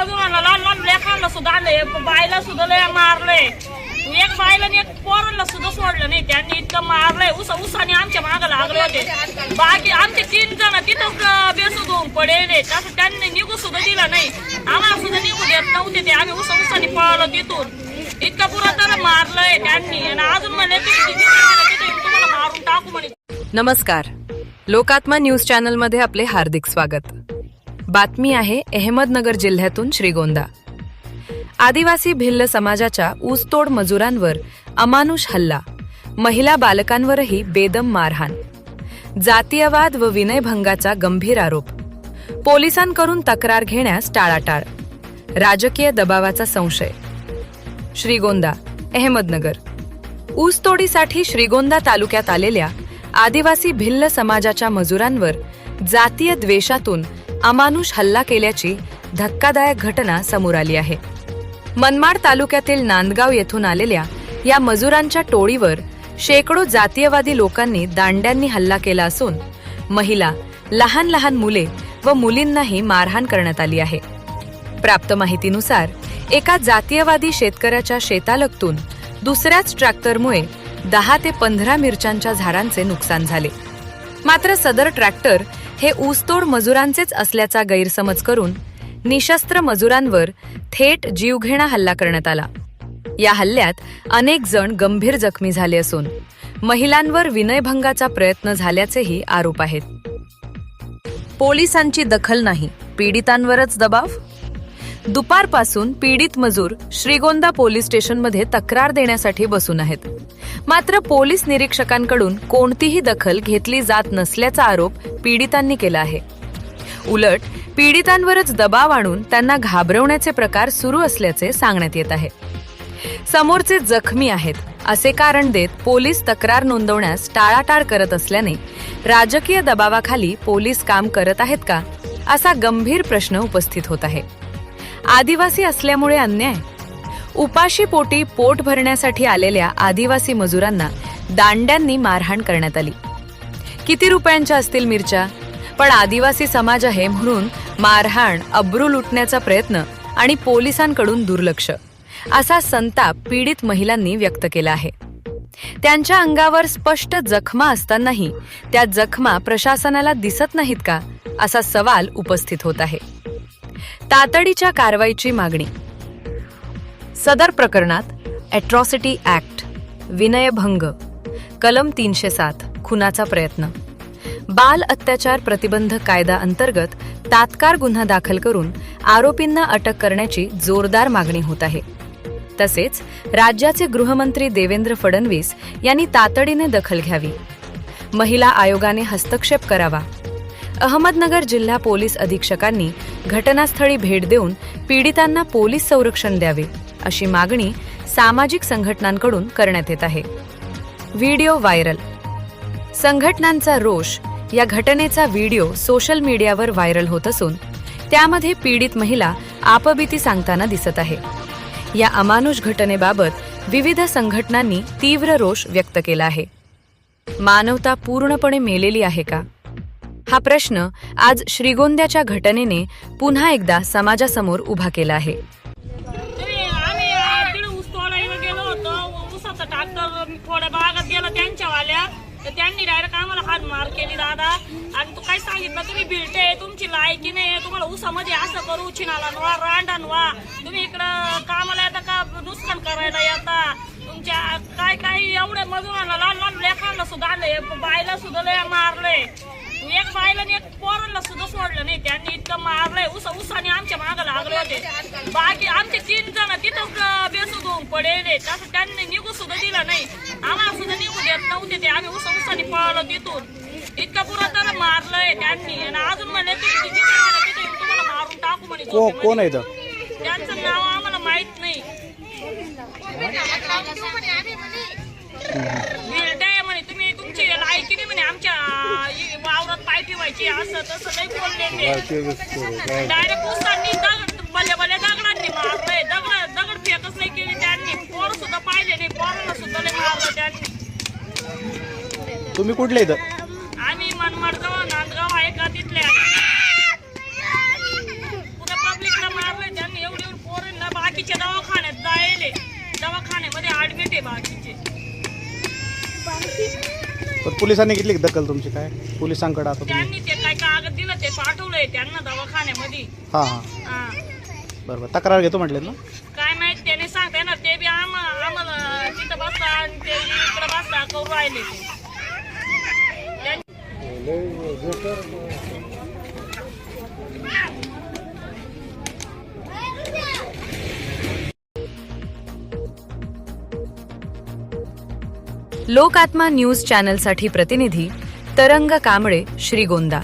मजुरांना लहान लहान लेकरांना सुद्धा आणलंय. बायला सुद्धा लय मारलंय. एक बायला एक पोरांना सुद्धा सोडलं नाही. त्यांनी इतकं मारलंय. उसा उसाने आमच्या मागं लागले होते. बाकी आमचे तीन जण तिथंच बेसूद होऊन पडेले. तसं त्यांनी निघू सुद्धा दिलं नाही. आम्हाला सुद्धा निघू देत नव्हते ते. आम्ही उसा उसाने पळलो तिथून. इतकं पुरा तर मारलंय त्यांनी. आणि अजून म्हणले तुम्हाला मारून टाकू म्हणे. नमस्कार. लोकात्मा न्यूज चॅनलमध्ये आपले हार्दिक स्वागत. बातमी आहे अहमदनगर जिल्ह्यातून श्रीगोंदा. आदिवासी भिल्ल समाजाच्या ऊसतोड मजुरांवर अमानुष हल्ला. महिला बालकांवरही बेदम मारहाण. जातीयवाद व विनयभंगाचा गंभीर आरोप. पोलिसांकडून तक्रार घेण्यास टाळाटाळ. राजकीय दबावाचा संशय. श्रीगोंदा अहमदनगर. ऊसतोडीसाठी श्रीगोंदा तालुक्यात आलेल्या आदिवासी भिल्ल समाजाच्या मजुरांवर जातीय द्वेषातून अमानुष हल्ला केल्याची धक्कादायक घटना समोर आली आहे. मनमाड तालुक्यातील नांदगाव येथून आलेल्या या मजुरांच्या टोळीवर शेकडो जातीयवादी लोकांनी दांड्यांनी हल्ला केला असून महिला लहान लहान मुले व मुलींनाही मारहाण करण्यात आली आहे. प्राप्त माहितीनुसार एका जातीयवादी शेतकऱ्याच्या शेतालगतून दुसऱ्याच ट्रॅक्टरमुळे दहा ते पंधरा मिरच्यांच्या झाडांचे नुकसान झाले. मात्र सदर ट्रॅक्टर हे ऊसतोड मजुरांचेच असल्याचा गैरसमज करून निशस्त्र मजुरांवर थेट जीवघेणा हल्ला करण्यात आला. या हल्ल्यात अनेक जण गंभीर जखमी झाले असून महिलांवर विनयभंगाचा प्रयत्न झाल्याचेही आरोप आहेत. पोलिसांची दखल नाही पीडितांवरच दबाव? दुपारपासून पीडित मजूर श्रीगोंदा पोलीस स्टेशनमध्ये तक्रार देण्यासाठी बसून आहेत. मात्र पोलीस निरीक्षकांकडून कोणतीही दखल घेतली जात नसल्याचा आरोप पीडितांनी केला आहे. उलट पीडितांवरच दबाव आणून त्यांना घाबरवण्याचे प्रकार सुरू असल्याचे सांगण्यात येत आहे. समोरचे जखमी आहेत असे कारण देत पोलीस तक्रार नोंदवण्यास टाळाटाळ करत असल्याने राजकीय दबावाखाली पोलीस काम करत आहेत का असा गंभीर प्रश्न उपस्थित होत आहे. आदिवासी असल्यामुळे अन्याय. उपाशी पोटी पोट भरण्यासाठी आलेल्या आदिवासी मजुरांना दांड्यांनी मारहाण करण्यात आली. किती रुपयांच्या असतील मिरच्या? पण आदिवासी समाज आहे म्हणून मारहाण अब्रू लुटण्याचा प्रयत्न आणि पोलिसांकडून दुर्लक्ष. असा संताप पीडित महिलांनी व्यक्त केला आहे. त्यांच्या अंगावर स्पष्ट जखमा असतानाही त्या जखमा प्रशासनाला दिसत नाहीत का? असा सवाल उपस्थित होत आहे. तातडीच्या कारवाईची मागणी. सदर प्रकरणात ॲट्रॉसिटी ॲक्ट विनयभंग कलम तीनशे सात खुनाचा प्रयत्न. बाल अत्याचार प्रतिबंध कायदा अंतर्गत तात्काळ गुन्हा दाखल करून आरोपींना अटक करण्याची जोरदार मागणी होत आहे. तसेच राज्याचे गृहमंत्री देवेंद्र फडणवीस यांनी तातडीने दखल घ्यावी. महिला आयोगाने हस्तक्षेप करावा. अहमदनगर जिल्हा पोलीस अधीक्षकांनी घटनास्थळी भेट देऊन पीडितांना पोलीस संरक्षण द्यावे अशी मागणी सामाजिक संघटनांकडून करण्यात येत आहे. Video viral. संघटनांचा रोष या घटनेचा व्हिडिओ सोशल मीडियावर व्हायरल होत असून त्यामध्ये पीडित महिला आपबीती सांगताना दिसत आहे. या अमानुष घटनेबाबत विविध संघटनांनी तीव्र रोष व्यक्त केला आहे. मानवता पूर्णपणे मेलेली आहे का? हा प्रश्न आज श्रीगोंद्याच्या घटनेने पुन्हा एकदा समाजासमोर उभा केला आहे. तुम्ही आम्ही गेलो थोड्या भागात गेला त्यांच्यावाल्या. तर त्यांनी डायरेक्ट आम्हाला हात मार केली दादा. आणि तू काय सांगितलं? तुम्ही बिलटे तुमची लायकी नाही तुम्हाला उसामध्ये असं करू चिनाला वा रांडा वा. तुम्ही इकडं कामाला येता का? नुकसान करायला येता. तुमच्या काय काय एवढ्या मजुरांना लहान लहान लेखांना सुद्धा आणलंय. बायला सुद्धा लय मारलंय. एक बायला आणि एक पोरांना सुद्धा सोडलं नाही. त्यांनी इतकं मारलंय. उसा उसाने आमच्या मागं लागले होते. बाकी आमचे तीन जण तिथंच बेसूद होऊन पडेले. तसं त्यांनी निघू सुद्धा दिलं नाही. आम्हाला सुद्धा निघू देत नव्हते ते. आम्ही उसा उसाने पळलो तिथून. इतकं पुरा त्याला मारलंय त्यांनी. आणि अजून म्हणले तिथे तुम्हाला मारून टाकू म्हणे. कोण आहे इथं? त्यांचं नाव आम्हाला माहीत नाही. नाही म्हणे आमच्या वावरात पाय ठेवायची असं तसं नाही बोलले ते. डायरेक्ट उसांनी दगड भले भले दगडांनी मारलंय दगड दगड फेकच नाही केली त्यांनी. पोरं सुद्धा पाहिले नाही पोरांना सुद्धा नाही मारलं त्यांनी. तुम्ही कुठले इथं? आम्ही मनमाडजवळ नांदगाव आहे का तिथल्या पुन्हा पब्लिकला मारलंय त्यांनी बाकीच्या दवाखान्यात जायले. दवाखान्यामध्ये ऍडमिट आहे बाकीचे. पण पोलिसांनी घेतली का दखल तुमची काय? पोलिसांकडे आता तुम्ही त्यांनी ते काय कागद दिलं ते पाठवलंय त्यांना दवाखान्यामध्ये. हां हां. हा. बरं बरं. तक्रार घेतो म्हटले ना? काय माहीत त्याने सांगते ना ते बी आम आम्हाला तिथं बसता आणि ते इकडे बसता करू राहिले ते. त्यां- लोकात्मा न्यूज चॅनलसाठी प्रतिनिधी तरंग कांबळे श्रीगोंदा.